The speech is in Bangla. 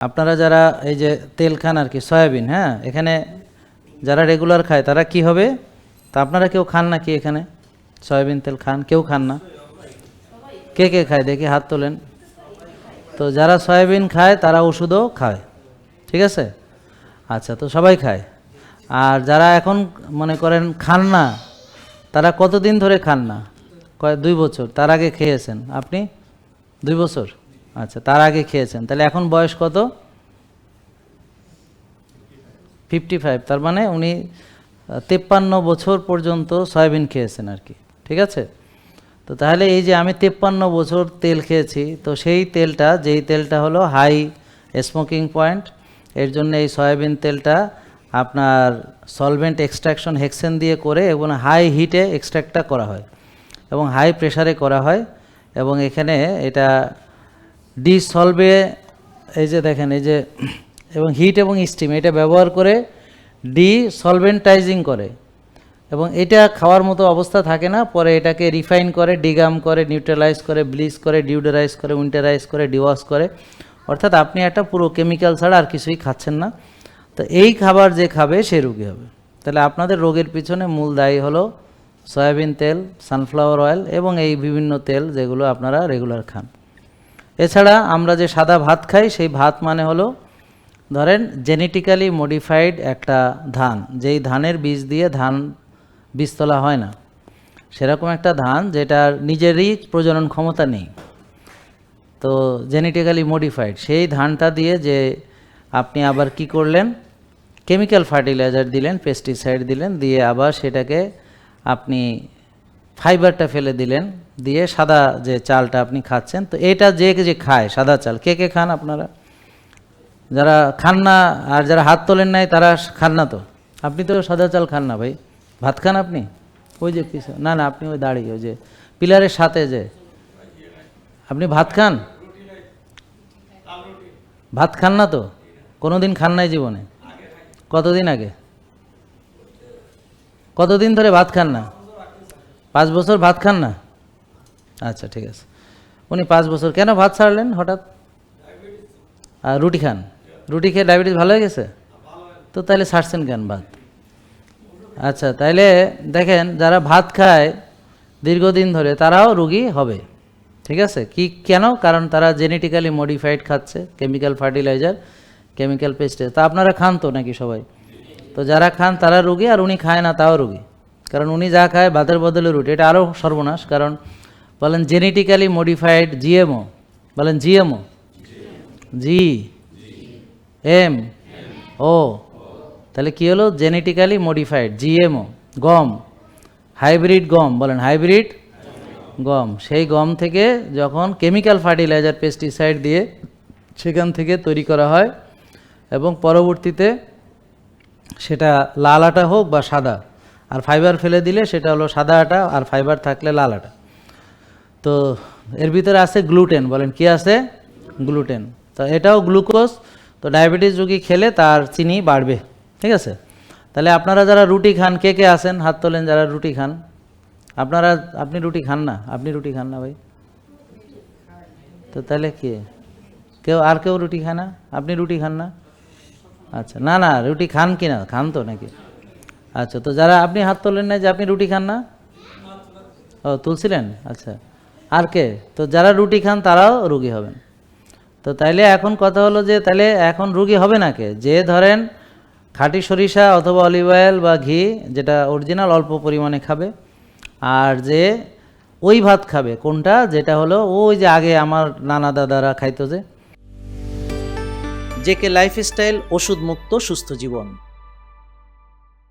আপনারা যারা এই যে তেল খান আর কি, সয়াবিন হ্যাঁ? এখানে যারা রেগুলার খায়, তারা কি হবে? তা আপনারা কেউ খান না কি এখানে? সয়াবিন তেল খান? কেউ খান না? কে কে খায়? দেখি হাত তোলেন। তো যারা সয়াবিন খায়, তারা ওষুধও খায়। ঠিক আছে? আচ্ছা তো সবাই খায়। আর যারা এখন মনে করেন খান না, তারা কতদিন ধরে খান না? কয়, দুই বছর। তার আগে খেয়েছেন। আপনি? দুই বছর? আচ্ছা তার আগে খেয়েছেন। তাহলে এখন বয়স কত? ফিফটি ফাইভ তার মানে উনি তেপ্পান্ন বছর পর্যন্ত সয়াবিন খেয়েছেন আর কি। ঠিক আছে? তো তাহলে এই যে আমি তেপ্পান্ন বছর তেল খেয়েছি, তো সেই তেলটা, যেই তেলটা হলো হাই স্মোকিং পয়েন্ট এর জন্য এই সয়াবিন তেলটা আপনার সলভেন্ট এক্সট্রাকশন হেক্সেন দিয়ে করে এবং হাই হিটে এক্সট্রাক্টটা করা হয় এবং হাই প্রেসারে করা হয় এবং এখানে এটা ডিসলভে এই যে দেখেন, এই যে, এবং হিট এবং স্টিম এটা ব্যবহার করে ডি সলভেন্টাইজিং করে। এবং এটা খাওয়ার মতো অবস্থা থাকে না, পরে এটাকে রিফাইন করে ডিগাম করে নিউট্রালাইজ করে ব্লিচ করে ডিউডারাইজ করে উইন্টারাইজ করে ডিওয়াশ করে। অর্থাৎ আপনি একটা পুরো কেমিক্যাল ছাড়া আর কিছুই খাচ্ছেন না। তো এই খাবার যে খাবে, সে রোগী হবে। তাহলে আপনাদের রোগের পিছনে মূল দায়ী হলো সয়াবিন তেল সানফ্লাওয়ার অয়েল এবং এই বিভিন্ন তেল যেগুলো আপনারা রেগুলার খান। এছাড়া আমরা যে সাদা ভাত খাই, সেই ভাত মানে হলো, ধরেন জেনেটিক্যালি মডিফাইড একটা ধান। যেই ধানের বীজ দিয়ে ধান বীজ তোলা হয় না। সেরকম একটা ধান যেটার নিজেরই প্রজনন ক্ষমতা নেই। তো জেনেটিক্যালি মডিফাইড সেই ধানটা দিয়ে যে আপনি আবার কি করলেন? কেমিক্যাল ফার্টিলাইজার দিলেন পেস্টিসাইড দিলেন, দিয়ে আবার সেটাকে আপনি ফাইবারটা ফেলে দিলেন দিয়ে সাদা যে চালটা আপনি খাচ্ছেন, তো এটা যে যে খায়, সাদা চাল, কে কে খান আপনারা? যারা খান না আর যারা হাত তোলেন নাই, তারা খান না তো? আপনি তো সাদা চাল খান না ভাই। ভাত খান আপনি? ওই যে পিছনে না না, আপনি ওই দাঁড়িয়ে, ওই যে পিলারের সাথে যে। আপনি ভাত খান? ভাত খান না তো? কোনোদিন খান নাই জীবনে? কতদিন আগে? কতদিন ধরে ভাত খান না? পাঁচ বছর ভাত খান না? আচ্ছা ঠিক আছে। উনি পাঁচ বছর কেন ভাত ছাড়লেন হঠাৎ? আর রুটি খান? রুটি খেয়ে ডায়াবেটিস ভালো হয়ে গেছে? তো তাহলে ছাড়ছেন কেন ভাত? আচ্ছা তাইলে দেখেন, যারা ভাত খায় দীর্ঘদিন ধরে তারাও রুগী হবে। ঠিক আছে? কি, কেন? কারণ তারা জেনেটিক্যালি মডিফাইড খাচ্ছে কেমিক্যাল ফার্টিলাইজার কেমিক্যাল পেস্টে তা আপনারা খান তো নাকি সবাই? তো যারা খান তারা রুগী, আর উনি খায় না তাও রুগী। কারণ উনি যা খায় ভাতের বদলে রুটি। এটা আরও সর্বনাশ, কারণ বলেন জেনেটিক্যালি মডিফাইড জিএমও বলেন জিএমও জি এম ও তাহলে কী হলো? জেনেটিক্যালি মডিফাইড জিএমও গম. হাইব্রিড গম, বলেন হাইব্রিড গম। সেই গম থেকে যখন কেমিক্যাল ফার্টিলাইজার পেস্টিসাইড দিয়ে সেখান থেকে তৈরি করা হয় এবং পরবর্তীতে সেটা লাল আটা হোক বা সাদা, আর ফাইবার ফেলে দিলে সেটা হলো সাদা আটা, আর ফাইবার থাকলে লাল আটা। তো এর ভিতরে আছে গ্লুটেন বলেন কি আছে? গ্লুটেন তো এটাও গ্লুকোজ তো ডায়াবেটিস রোগী খেলে তার চিনি বাড়বে, ঠিক আছে? তাহলে আপনারা যারা রুটি খান, কে কে আছেন? হাত তোলেন যারা রুটি খান। আপনারা, আপনি রুটি খান না? আপনি রুটি খান না ভাই? তো তাহলে কে? কেউ, আর কেউ রুটি খায় না? আপনি রুটি খান না? আচ্ছা না না, রুটি খান কি না? খান তো নাকি? আচ্ছা তো যারা, আপনি হাত তোলেন না যে আপনি রুটি খান না? ও, তুলছিলেন? আচ্ছা। আর কে? তো যারা রুটি খান তারাও রুগী হবেন। তো তাইলে এখন কথা হলো যে তাহলে এখন রুগী হবে না কে? যে ধরেন খাঁটি সরিষা অথবা অলিভ অয়েল বা ঘি, যেটা অরিজিনাল অল্প পরিমাণে খাবে, আর যে ওই ভাত খাবে, কোনটা? যেটা হলো ওই যে আগে আমার নানা দাদারা খাইতো যে। জেকে লাইফস্টাইল ওষুধ মুক্ত সুস্থ জীবন।